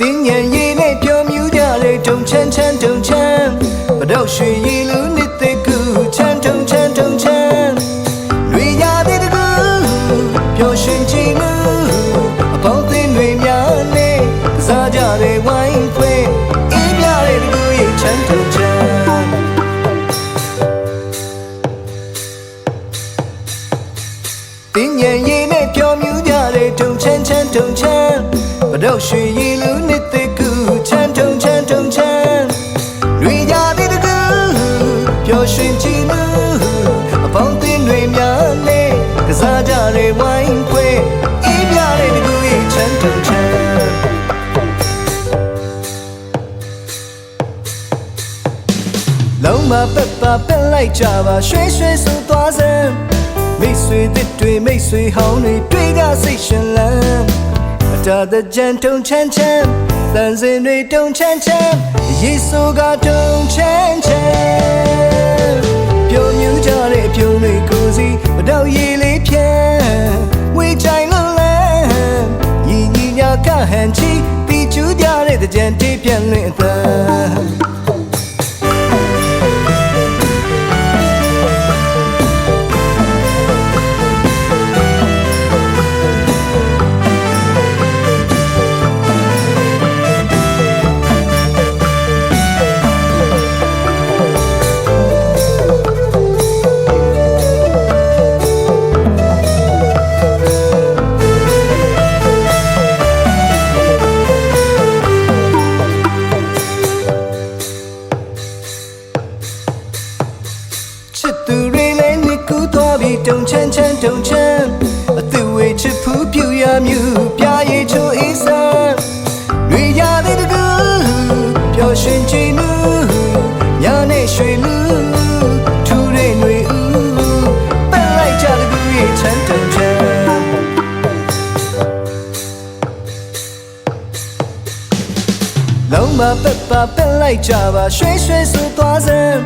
တင်းညံရည်နဲ့ပြောမြူးကြတဲ့တုံချမ်းချမ်းတုံချမ်းမတော့ရွှေရည်လူနှစ်သိကူချမ်းတုံချမ်းတုံချမ်းတွေရတဲ့တကူပျော်ရွှင်ခြင်းမှုအပေါင်းအသင်းတွေများနဲ့ကစားကြတဲ့ဝိုင်းခွဲအေးပြတဲ့တကူရဲ့ချမ်းတုံချမ်းတင်းညံရည်နဲ့ပြောမြူးကြတဲ့တုံချမ်းချမ်းတုံချမ်း မတော့ရွှေရည်လူနှစ်သိကူချမ်းတုံချမ်းတုံချမ်းတွေကြတဲ့တကူပျော်ရွှင်ချင်မှုအပေါင်းအသင်းတွေများနဲ့ကစားကြတဲ့ဝိုင်းခွဲအေးပြတဲ့တကူရဲ့ချမ်းတုံချမ်းလုံးမပက်ပါပက်လိုက်ကြပါရွှေရွှေဆိုသွားစမ်းမိတ်ဆွေသစ်တွေမိတ်ဆွေဟောင်းတွေတွေ့ကြစိတ်ရှင်လန်း အတားတဲ့ကြံတုံချမ်းချမ်းတန်စင်တွေတုံချမ်းချမ်းယေဆိုကတုံချမ်းချမ်းပြုံမြူးကြတဲ့အပြုံးတွေကိုစီမတော့ရည်လေးဖြန်းဝေချိုင်လုံးလန်းညီညီညာကဟန်ချီတီချူးကြတဲ့ကြံတေးပြန်လင်းအသံ စ်သူတွေလည်းနှစ်ကူးသွားပြီးတုံချမ်းချမ်းတုံချမ်းအသူဝေချစ်ဖူးပြူရမြူပြာရည်ချိုအေးစမ်းတွေရတဲ့တကူပျော်ရွှင်ချင်မှုညာနဲ့ရွှေလူထူတဲ့ຫນွေဦးပက်လိုက်ကြတကူရဲ့ချမ်းတုံချမ်းလုံးမပက်ပါပက်လိုက်ကြပါရွှေရွှေဆိုသွားစမ်း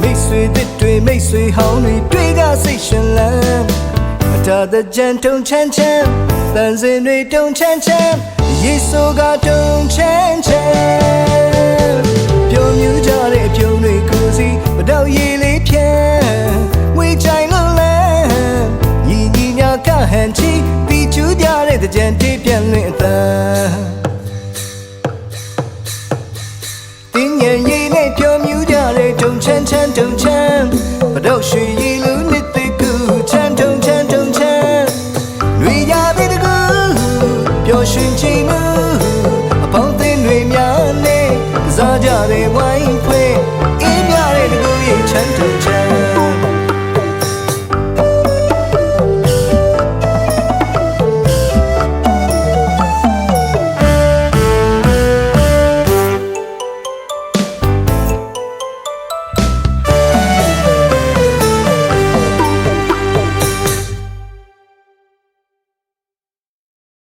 မိတ်ဆွေသစ်တွေ မိတ်ဆွေဟောင်းတွေတွေ့ကြစိတ်ရှင်လန်းအတားတဲ့ကြံတုံချမ်းချမ်းတန်စင်တွေတုံချမ်းချမ်းယေဆိုကတုံချမ်းချမ်းပြုံမြူးကြတဲ့အပြုံးတွေကိုစီမတော့ရည်လေးဖြန်းဝေချိုင်လုံးလန်းညီညီညာကဟန်ချီတီချူးကြတဲ့ကြံတေးပြန်လင်းအသံ တုံချန်ချန်တုံချန်ပဒုတ်ရွှေရီလူနှစ်သိကူချန်တုံချန်တုံချန်လူရတဲ့တကူပျော်ရွှင်ချ